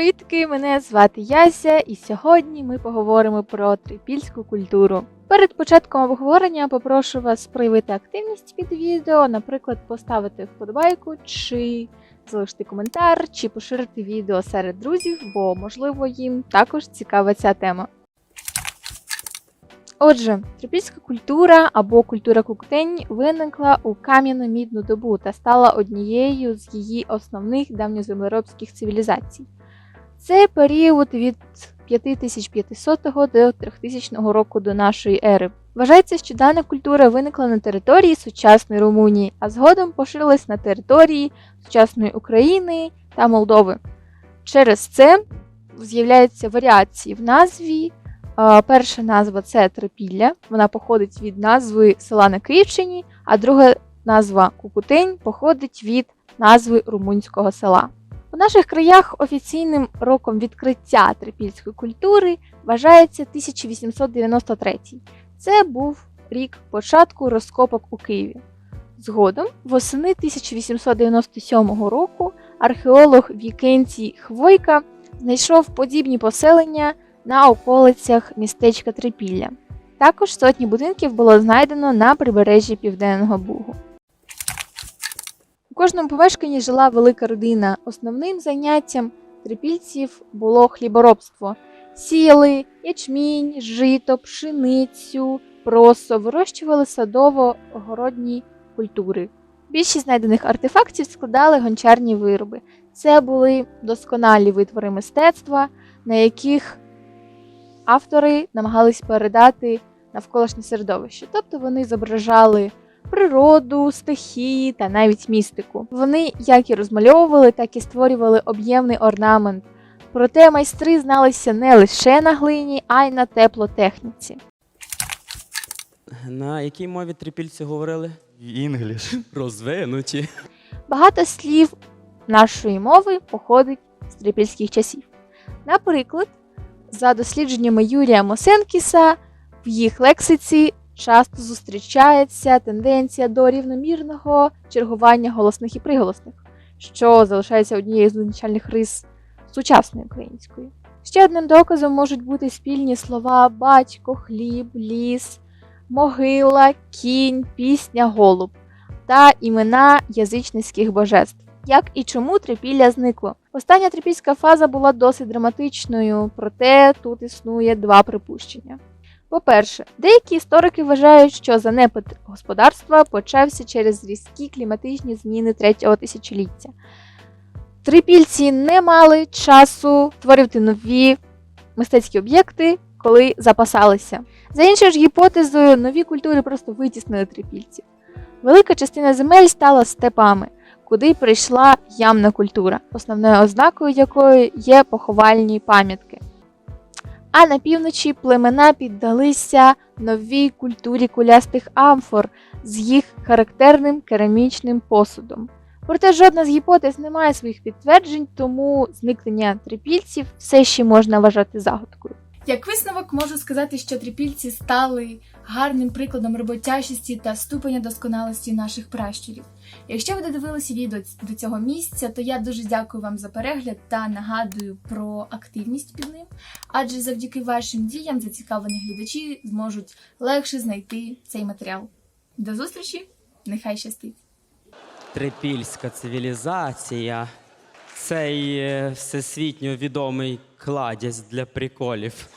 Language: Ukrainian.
Привітки, мене звати Яся, і сьогодні ми поговоримо про трипільську культуру. Перед початком обговорення попрошу вас проявити активність під відео, наприклад, поставити вподобайку, чи залишити коментар, чи поширити відео серед друзів, бо можливо їм також цікава ця тема. Отже, трипільська культура або культура куктень виникла у кам'яно-мідну добу та стала однією з її основних давньоземлеробських цивілізацій. Це період від 5500 до 3000 року до нашої ери. Вважається, що дана культура виникла на території сучасної Румунії, а згодом поширилась на території сучасної України та Молдови. Через це з'являються варіації в назві. Перша назва це Трипілля, вона походить від назви села на Київщині, а друга назва Кукутень походить від назви румунського села. Наших краях офіційним роком відкриття трипільської культури вважається 1893. Це був рік початку розкопок у Києві. Згодом, восени 1897 року, археолог Вікенцій Хвойка знайшов подібні поселення на околицях містечка Трипілля. Також сотні будинків було знайдено на прибережжі Південного Бугу. Кожному помешканні жила велика родина. Основним заняттям трипільців було хліборобство. Сіяли ячмінь, жито, пшеницю, просо, вирощували садово-огородні культури. Більшість знайдених артефактів складали гончарні вироби. Це були досконалі витвори мистецтва, на яких автори намагались передати навколишнє середовище. Тобто вони зображали природу, стихії та навіть містику. Вони як і розмальовували, так і створювали об'ємний орнамент. Проте майстри зналися не лише на глині, а й на теплотехніці. На якій мові трипільці говорили? Інгліш. Розвинуті. Багато слів нашої мови походить з трипільських часів. Наприклад, за дослідженнями Юрія Мосенкіса, в їх лексиці часто зустрічається тенденція до рівномірного чергування голосних і приголосних, що залишається однією з визначальних рис сучасної української. Ще одним доказом можуть бути спільні слова батько, хліб, ліс, могила, кінь, пісня, голуб та імена язичницьких божеств. Як і чому трипілля зникло? Остання трипільська фаза була досить драматичною, проте тут існує два припущення. По-перше, деякі історики вважають, що занепад господарства почався через різкі кліматичні зміни третього тисячоліття. Трипільці не мали часу створювати нові мистецькі об'єкти, коли запасалися. За іншою ж гіпотезою, нові культури просто витіснили трипільців. Велика частина земель стала степами, куди прийшла ямна культура, основною ознакою якої є поховальні пам'ятки. А на півночі племена піддалися новій культурі кулястих амфор з їх характерним керамічним посудом. Проте жодна з гіпотез не має своїх підтверджень, тому зникнення трипільців все ще можна вважати загадкою. Як висновок можу сказати, що трипільці стали гарним прикладом роботящості та ступеня досконалості наших пращурів. Якщо ви додивилися відео до цього місця, то я дуже дякую вам за перегляд та нагадую про активність під ним, адже завдяки вашим діям зацікавлені глядачі зможуть легше знайти цей матеріал. До зустрічі! Нехай щастить! Трипільська цивілізація. Цей е, всесвітньо відомий кладязь для приколів.